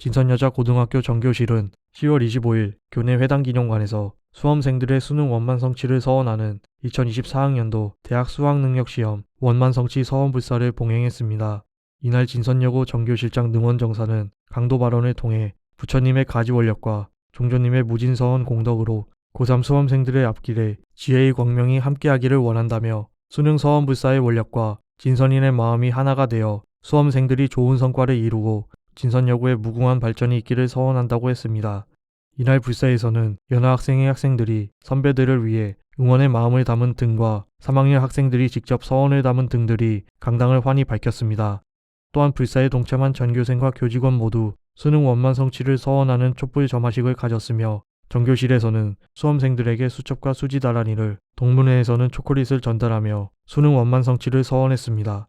진선여자 고등학교 정교실은 10월 25일 교내 회당 기념관에서 수험생들의 수능 원만 성취를 서원하는 2024학년도 대학 수학능력시험 원만 성취 서원 불사를 봉행했습니다. 이날 진선여고 정교실장 능원 정사는 강도 발언을 통해 부처님의 가지원력과 종조님의 무진서원 공덕으로 고3 수험생들의 앞길에 지혜의 광명이 함께하기를 원한다며 수능 서원 불사의 원력과 진선인의 마음이 하나가 되어 수험생들이 좋은 성과를 이루고 진선여고의 무궁한 발전이 있기를 서원한다고 했습니다. 이날 불사에서는 연하 학생의 학생들이 선배들을 위해 응원의 마음을 담은 등과 3학년 학생들이 직접 서원을 담은 등들이 강당을 환히 밝혔습니다. 또한 불사에 동참한 전교생과 교직원 모두 수능 원만 성취를 서원하는 촛불 점화식을 가졌으며 정교실에서는 수험생들에게 수첩과 수지 다란이를 동문회에서는 초콜릿을 전달하며 수능 원만 성취를 서원했습니다.